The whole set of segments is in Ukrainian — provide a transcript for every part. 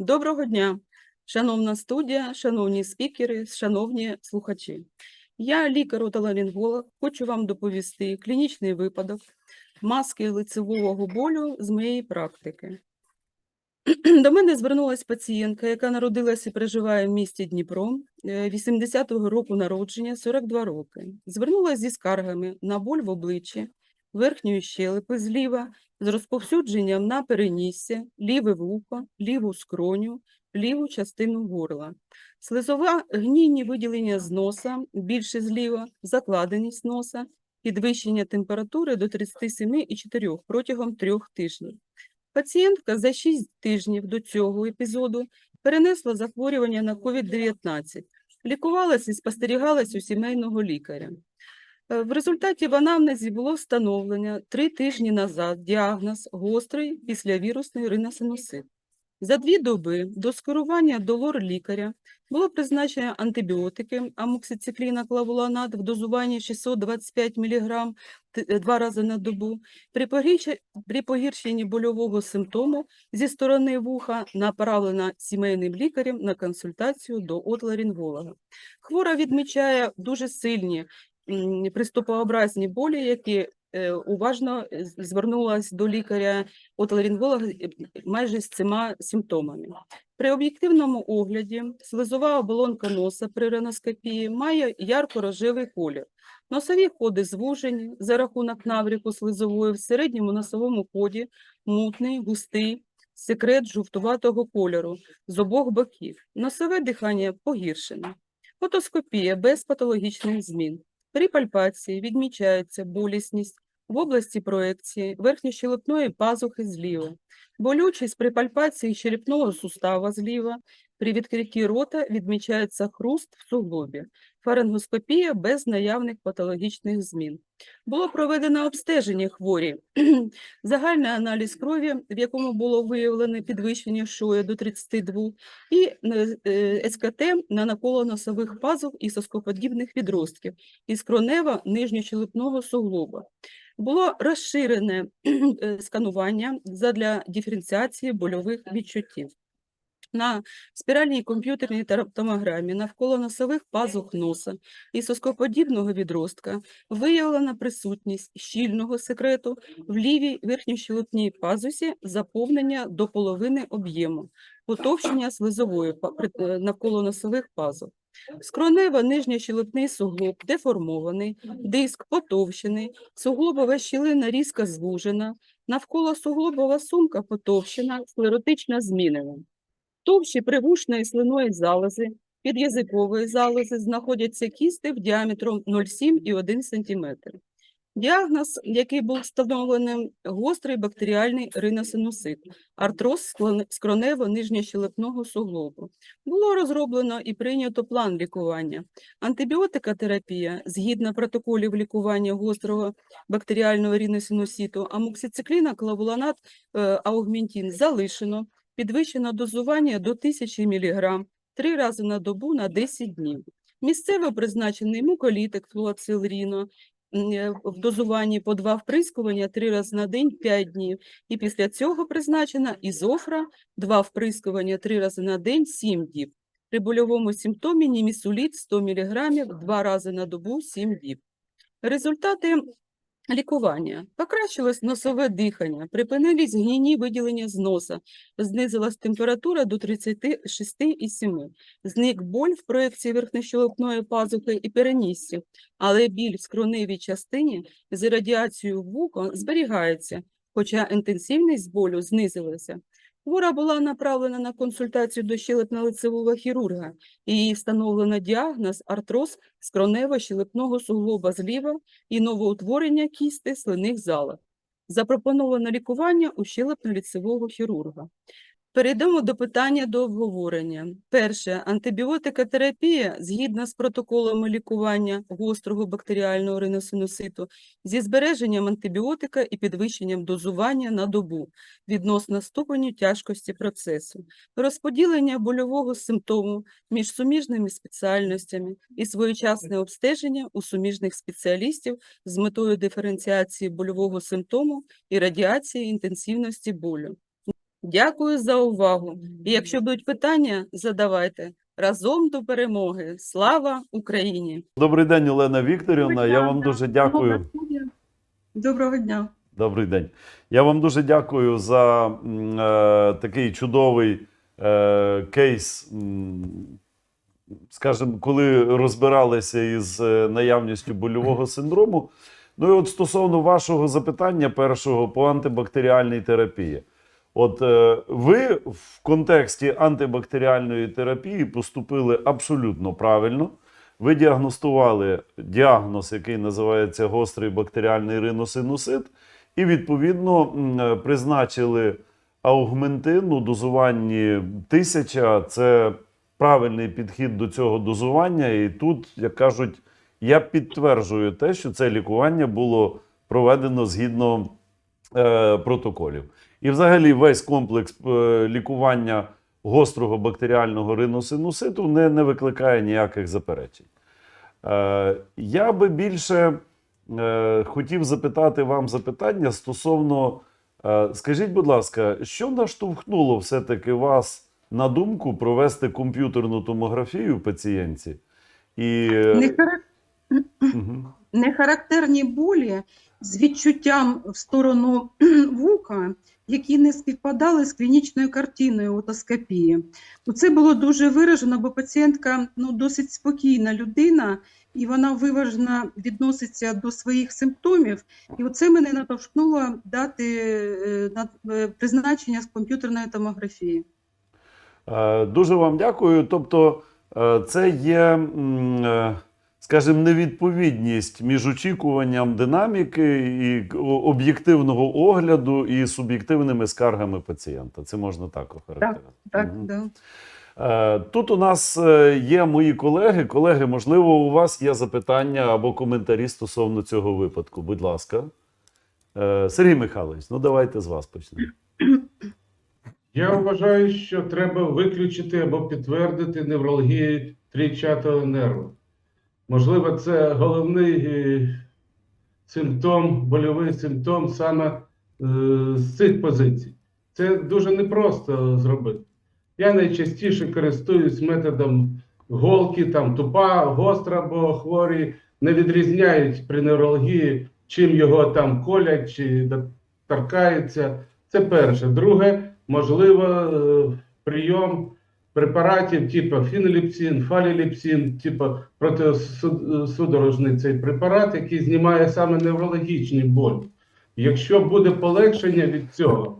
Доброго дня, шановна студія, шановні спікери, шановні слухачі. Я лікар-отоларинголог, хочу вам доповісти клінічний випадок маски лицевого болю з моєї практики. До мене звернулася пацієнтка, яка народилася і проживає в місті Дніпро, е, 80-го року народження, 42 роки. Звернулася зі скаргами на боль в обличчі, верхньої щелепи зліва, з розповсюдженням на перенісся, ліве вухо, ліву скроню, ліву частину горла. Слизова гнійні виділення з носа, більше зліва, закладеність носа, підвищення температури до 37,4 протягом трьох тижнів. Пацієнтка за 6 тижнів до цього епізоду перенесла захворювання на COVID-19, лікувалася і спостерігалась у сімейного лікаря. Е, В результаті в анамнезі було встановлено три тижні назад діагноз гострий післявірусний риносинусит. За дві доби до скерування до лор-лікаря було призначено антибіотики амоксицикліна клавуланат в дозуванні 625 мг два рази на добу. При, погіршенні больового симптому зі сторони вуха направлена сімейним лікарем на консультацію до отларинголога. Хвора відмічає дуже сильні приступообразні болі, які е, уважно е, з- звернулась до лікаря отоларинголога е, майже з цими симптомами. При об'єктивному огляді слизова оболонка носа при реноскопії має ярко-рожевий колір. Носові ходи звужені за рахунок навріку слизової в середньому носовому ході мутний, густий, секрет жовтуватого кольору з обох боків. Носове дихання погіршене. Фотоскопія без патологічних змін. При пальпації відмічається болісність в області проекції верхньощелепної пазухи зліва, болючість при пальпації черепного сустава зліва, при відкритті рота відмічається хруст в суглобі, фарингоскопія без наявних патологічних змін. Було проведено обстеження хворі, загальний аналіз крові, в якому було виявлено підвищення шоя до 32, і е, е, СКТ на наколоносових пазух і соскоподібних відростків із кронева нижньощелепного суглоба. Було розширене е, сканування задля диференціації больових відчуттів. На спіральній комп'ютерній томограмі навколо носових пазух носа і соскоподібного відростка виявлена присутність щільного секрету в лівій верхньощелепній пазусі заповнення до половини об'єму, потовщення слизової е, навколо носових пазух. Скронево нижньощелепний суглоб деформований, диск потовщений, суглобова щілина різко звужена, навколо суглобова сумка потовщена, склеротично змінена. Товщі привушної слиної залози, під'язикової залози знаходяться кісти в діаметром 0,7 і 1 см. Діагноз, який був встановлений, гострий бактеріальний риносинусит, артроз скронево-нижньощелепного суглобу. Було розроблено і прийнято план лікування. Антибіотикотерапія, згідно протоколів лікування гострого бактеріального риносинуситу, амоксицикліна, клавуланат, е, залишено, підвищено дозування до 1000 мг три рази на добу на 10 днів. Місцево призначений муколітик флуацилріно е, в дозуванні по два вприскування три рази на день 5 днів. І після цього призначена ізофра, два вприскування три рази на день 7 діб. При больовому симптомі німісуліт 100 мг два рази на добу 7 діб. Результати лікування. Покращилось носове дихання, припинились гнійні виділення з носа, знизилась температура до 36,7. Зник боль в проекції верхньощелепної пазухи і перенісся, але біль в скроневій частині з радіацією в зберігається, хоча інтенсивність болю знизилася. Хвора була направлена на консультацію до щелепно-лицевого хірурга, і її встановлено діагноз артроз скронево-щелепного суглоба зліва і новоутворення кісти слиних залах. Запропоновано лікування у щелепно-ліцевого хірурга. Перейдемо до питання до обговорення. Перше, антибіотикотерапія згідно з протоколами лікування гострого бактеріального риносинуситу зі збереженням антибіотика і підвищенням дозування на добу відносно ступеню тяжкості процесу, розподілення больового симптому між суміжними спеціальностями і своєчасне обстеження у суміжних спеціалістів з метою диференціації больового симптому і радіації інтенсивності болю. Дякую за увагу. І якщо будуть питання, задавайте. Разом до перемоги. Слава Україні! Добрий день, Олена Вікторівна. Я вам дуже дякую. Доброго дня. Добрий день. Я вам дуже дякую за е, такий чудовий е, кейс. м, Скажімо, коли розбиралися із е, наявністю больового синдрому. Ну і от стосовно вашого запитання першого по антибактеріальній терапії. От е, ви в контексті антибактеріальної терапії поступили абсолютно правильно. Ви діагностували діагноз, який називається гострий бактеріальний риносинусит, і відповідно е, призначили аугментин у дозуванні 1000. Це правильний підхід до цього дозування. І тут, як кажуть, я підтверджую те, що це лікування було проведено згідно е, протоколів. І взагалі весь комплекс е, лікування гострого бактеріального риносинуситу не, не викликає ніяких заперечень. Е, я би більше е, хотів запитати вам запитання стосовно, е, скажіть, будь ласка, що наштовхнуло все-таки вас на думку провести комп'ютерну томографію пацієнтці? І, е, Нехарак- мгм. Нехарактерні болі з відчуттям в сторону вуха, які не співпадали з клінічною картиною отоскопії. Ну, Це було дуже виражено, бо пацієнтка ну, досить спокійна людина, і вона виважено відноситься до своїх симптомів. І оце мене натовшнуло дати е, е, призначення з комп'ютерної томографії. Е, Дуже вам дякую. Тобто, це є, скажімо, невідповідність між очікуванням динаміки і об'єктивного огляду і суб'єктивними скаргами пацієнта. Це можна так охарактеризувати. Так, Мгм. да. Е, Тут у нас е, є мої колеги. Колеги, можливо, у вас є запитання або коментарі стосовно цього випадку. Будь ласка. Е, Сергій Михайлович, ну давайте з вас почнемо. Я вважаю, що треба виключити або підтвердити невралгію трійчатого нерву. Можливо, це головний е, симптом, больовий симптом саме е, з цих позицій. Це дуже непросто зробити. Я найчастіше користуюсь методом голки, там тупа, гостра, бо хворі не відрізняють при невралгії, чим його там колять чи торкаються. Це перше. Друге, можливо, е, прийом препаратів, типу фіноліпсін, фаліліпсін, типу протисудорожний цей препарат, який знімає саме неврологічні болі. Якщо буде полегшення від цього,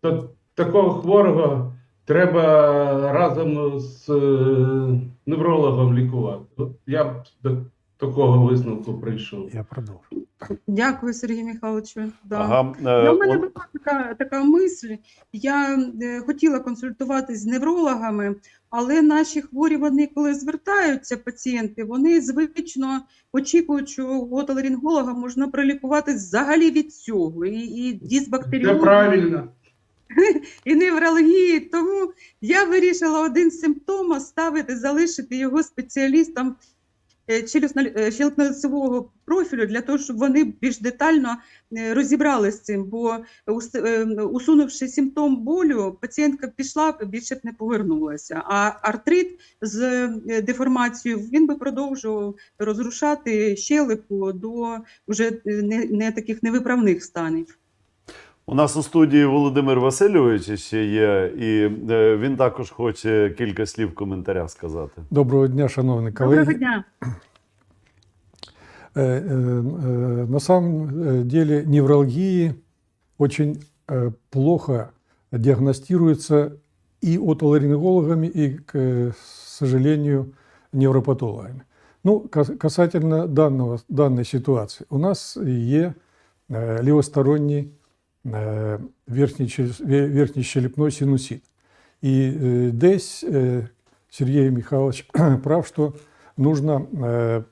то такого хворого треба разом з е, неврологом лікувати. Я б такого висновку прийшов. Я продовжу. Дякую, Сергію Михайловичу. Да. Ага, е, Ну, у мене от- була така, така мисль. Я е, хотіла консультуватись з неврологами, але наші хворі, вони коли звертаються пацієнти, вони звично очікують, що у отоларинголога можна пролікувати взагалі від цього. І, і Це правильно. і неврології. Тому я вирішила один симптом оставити, залишити його спеціалістам е, челюстно- е, щелепно-лицевого профілю для того, щоб вони більш детально е, розібралися з цим. Бо е, усунувши симптом болю, пацієнтка пішла, більше б не повернулася. А артрит з е, деформацією він би продовжував розрушати щелепу до вже е, не таких невиправних станів. У нас у студії Володимир Васильович ще є, і е, він також хоче кілька слів в коментарях сказати. Доброго дня, шановні Доброго колеги. дня. Э, э, э, На самом э, деле невралгии очень э, плохо диагностируются и отоларингологами, и, к э, сожалению, невропатологами. Ну, кас- касательно данного, данной ситуации. У нас є э, э, верхний, верхний щелепной синусит. И э, здесь э, Сергей Михайлович прав, что нужно э,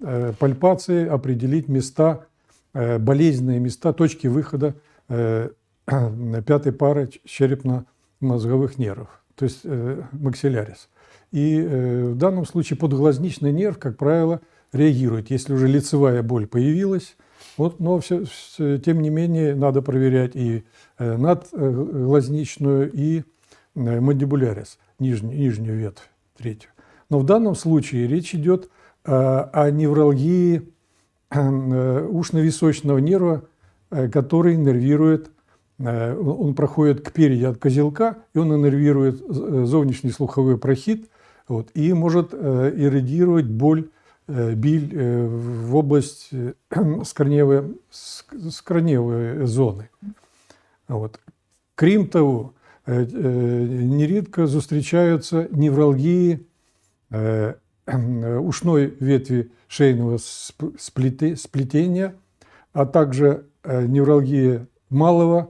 э, пальпации определить места, э, болезненные места, точки выхода э, пятой пары черепно-мозговых нервов, то есть э, максиллярис. И э, в данном случае подглазничный нерв, как правило, реагирует. Если уже лицевая боль появилась, Вот, но все, тем не менее надо проверять и э, надглазничную, и э, мандибулярис, нижнюю, нижнюю ветвь, третью. Но в данном случае речь идет э, о невралгии э, ушно-височного нерва, э, который нервирует, э, он он проходит кпереди от козелка, и он иннервирует э, зовнішній слуховой прохід, вот, и может э, иррадировать боль, э, биль э, в область э, скроневой, ск- скроневой зоны. Вот. Крім того, е, е, нередко зустрічаються невралгії е, е, ушной ветви шейного сп- сплете- сплетения, а также э, невралгия малого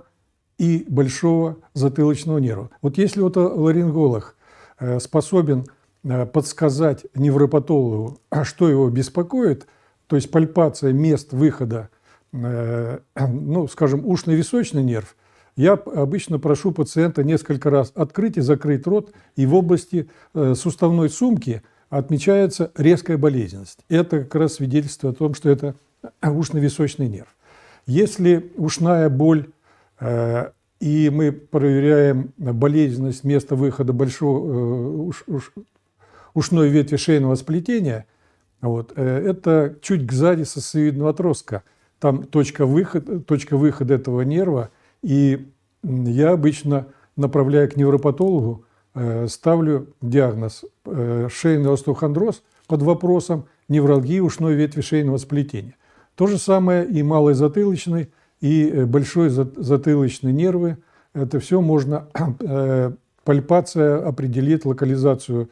и большого затылочного нерва. Вот если вот ларинголог э, способен э, подсказать невропатологу, а что его беспокоит, то есть пальпация мест выхода, э, ну, скажем, ушно-височный нерв, я обычно прошу пациента несколько раз открыть и закрыть рот, и в области э, суставной сумки отмечается резкая болезненность. Это как раз свидетельство о том, что это ушно-височный нерв. Если ушная боль, э, и мы проверяем болезненность места выхода большого э, ушной ветви шейного сплетения, вот, э, это чуть сзади сосцевидного отростка. Там точка выхода, точка выхода этого нерва, и я обычно, направляя к невропатологу, э, ставлю диагноз э, шейный остеохондроз под вопросом невралгии ушной ветви шейного сплетения. То же самое и малый затылочный, и большой зат- затылочный нервы. Это все можно, пальпация определит локализацию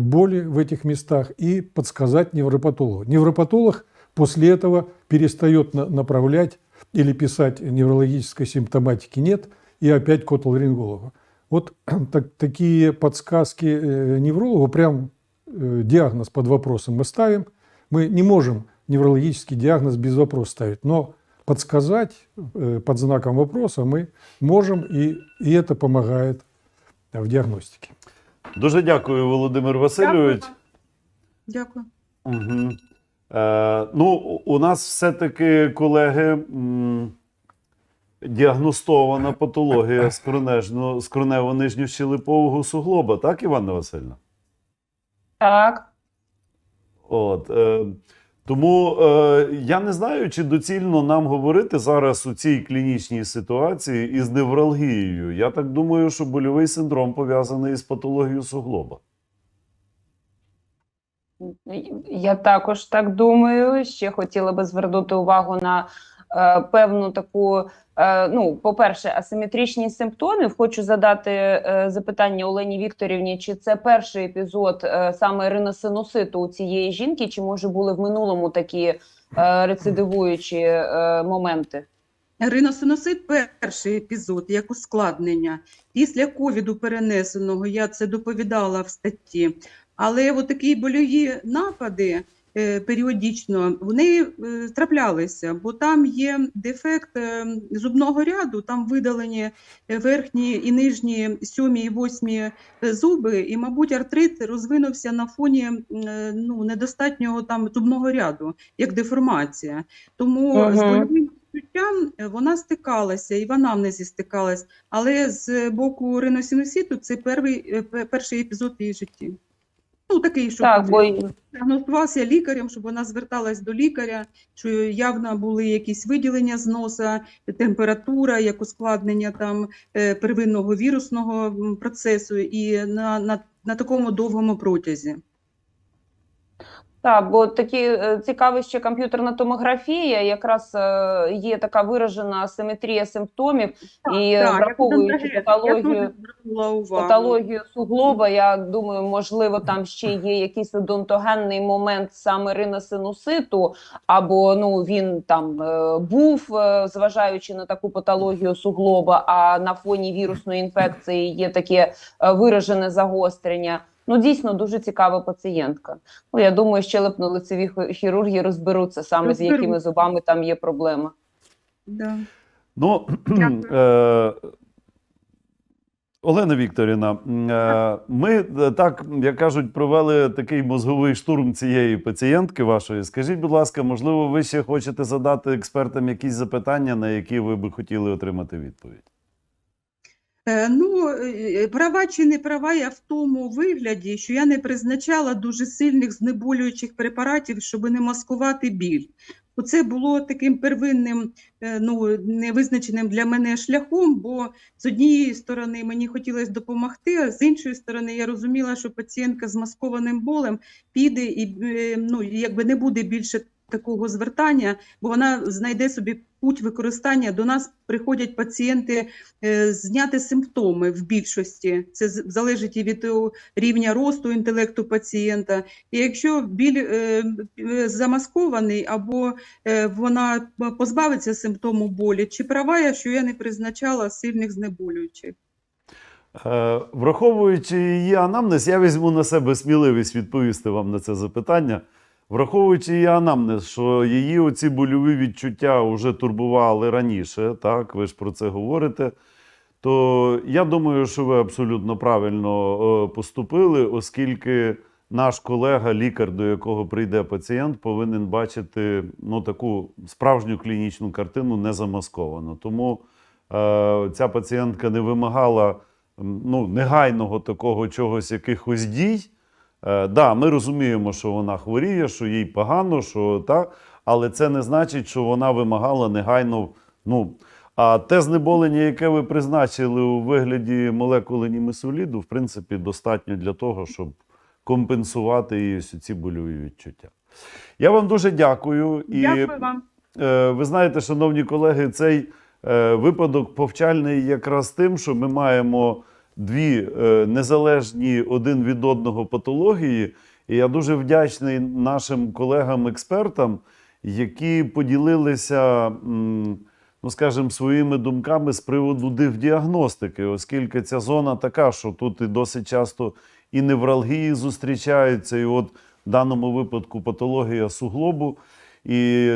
боли в этих местах и подсказать невропатологу. Невропатолог после этого перестает на- направлять или писать неврологической симптоматики нет, и опять к отоларингологу. Вот так- такие подсказки э, неврологу, прям э, диагноз под вопросом мы ставим. Мы не можем неврологический диагноз без вопроса ставить, но подсказать э, под знаком вопроса мы можем, и, и это помогает в диагностике. Дуже дякую, Володимир Васильович. Дякую. Угу. Е, ну, у нас все-таки, колеги, м, діагностована патологія скронежно- скронево-нижньощелепового суглоба, так, Іванна Васильівна? Так. От, е, тому е, я не знаю, чи доцільно нам говорити зараз у цій клінічній ситуації із невралгією. Я так думаю, що больовий синдром пов'язаний із патологією суглоба. Я також так думаю. Ще хотіла би звернути увагу на певну таку. е, Ну, по-перше, асиметричність симптомів. Хочу задати е, запитання Олені Вікторівні: чи це перший епізод е, саме риносинуситу у цієї жінки, чи може були в минулому такі е, рецидивуючі е, моменти? Риносиносит – перший епізод, як ускладнення. Після ковіду перенесеного, я це доповідала в статті, але от такі больові напади е, періодично, вони е, траплялися, бо там є дефект е, зубного ряду, там видалені е, верхні і нижні сьомі і восьмі е, зуби, і, мабуть, артрит розвинувся на фоні е, ну, недостатнього там зубного ряду, як деформація. Тому з Мгм. больовим відчуттям е, вона стикалася, і в анамнезі стикалась, але з боку риносинусіту це перший, е, перший епізод в її житті. Ну, такий, що Так, бо діагностувався лікарем, щоб вона зверталась до лікаря, що явно були якісь виділення з носа, температура, як ускладнення там е, первинного вірусного процесу, і на, на, на такому довгому протязі. Так, бо такі е, цікаві ще комп'ютерна томографія, якраз е, є така виражена асиметрія симптомів, і е, Так, враховуючи я патологію, патологію суглоба, я думаю, можливо, там ще є якийсь одонтогенний момент саме риносинуситу, або ну він там е, був, зважаючи на таку патологію суглоба, а на фоні вірусної інфекції є таке виражене загострення. Ну, дійсно, дуже цікава пацієнтка. Ну, я думаю, щелепно-лицеві хірурги розберуться саме з якими зубами там є проблема. Да. Ну, е, Олена Вікторівна, е, ми е, так, як кажуть, провели такий мозговий штурм цієї пацієнтки вашої. Скажіть, будь ласка, можливо, ви ще хочете задати експертам якісь запитання, на які ви би хотіли отримати відповідь? Е, Ну, е, права чи не права я в тому вигляді, що я не призначала дуже сильних знеболюючих препаратів, щоб не маскувати біль. Оце було таким первинним, е, ну, невизначеним для мене шляхом, бо з однієї сторони мені хотілося допомогти, а з іншої сторони я розуміла, що пацієнтка з маскованим болем піде і е, ну, якби не буде більше такого звертання, бо вона знайде собі путь використання. До нас приходять пацієнти е, зняти симптоми в більшості. Це залежить і від е, рівня росту інтелекту пацієнта. І якщо біль е, замаскований або вона позбавиться симптому болі, чи права я, що я не призначала сильних знеболюючих? Враховуючи її анамнез, я візьму на себе сміливість відповісти вам на це запитання. Враховуючи її анамнез, що її оці больові відчуття вже турбували раніше, так, ви ж про це говорите, то я думаю, що ви абсолютно правильно е, поступили, оскільки наш колега, лікар, до якого прийде пацієнт, повинен бачити ну, таку справжню клінічну картину не замасковано. Тому е, ця пацієнтка не вимагала ну, негайного такого чогось, якихось дій. Е, да, ми розуміємо, що вона хворіє, що їй погано, що так, але це не значить, що вона вимагала негайно. Ну, а те знеболення, яке ви призначили у вигляді молекули німесоліду, в принципі, достатньо для того, щоб компенсувати її ось ці больові відчуття. Я вам дуже дякую. І Дякую вам. Е, Ви знаєте, шановні колеги, цей е, випадок повчальний якраз тим, що ми маємо дві е, незалежні один від одного патології. І я дуже вдячний нашим колегам-експертам, які поділилися, ну скажімо, своїми думками з приводу дивдіагностики, оскільки ця зона така, що тут і досить часто і невралгії зустрічаються, і от в даному випадку патологія суглобу. І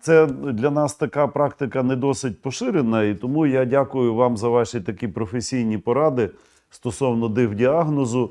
це для нас така практика не досить поширена, і тому я дякую вам за ваші такі професійні поради стосовно дивдіагнозу.